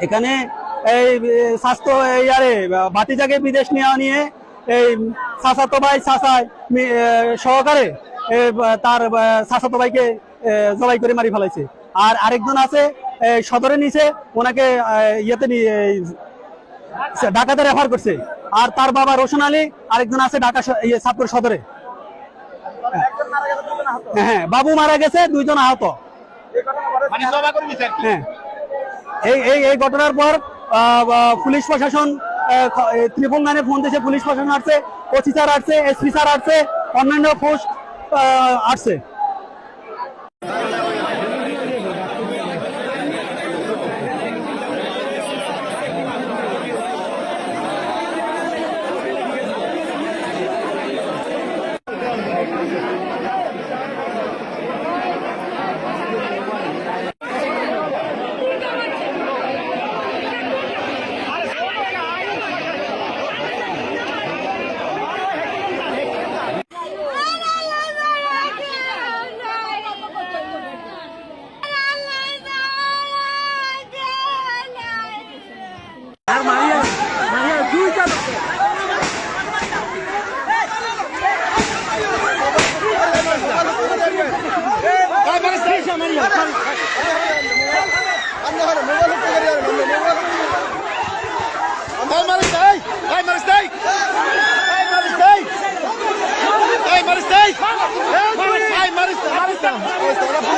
এখানে এই স্বাস্থ্য এই আরে বাতিজাকে বিদেশ নেওয়া নিয়ে এই চাচাতো ভাই এ, সহকারে তার চাচাতো ভাইকে জবাই করে মারি ফেলাইছে। আর আরেকজন আছে সদরে নিচে ওনাকে ইয়েতে ঢাকাতে রেফার করছে। আর তার বাবা রোশন আলী আরেকজন আছে ঢাকা স- ইয়ে, সদরে। হ্যাঁ বাবু মারা গেছে দুইজন আহত। মানে। হ্যাঁ। এই এই এই ঘটনার পর পুলিশ প্রশাসন আহ, গানে ফোন দিয়েছে পুলিশ প্রশাসন আসছে ওসি স্যার আসছে এসপি স্যার আসছে অন্যান্য ফোর্স আসছে। মারিস মারিস মারিস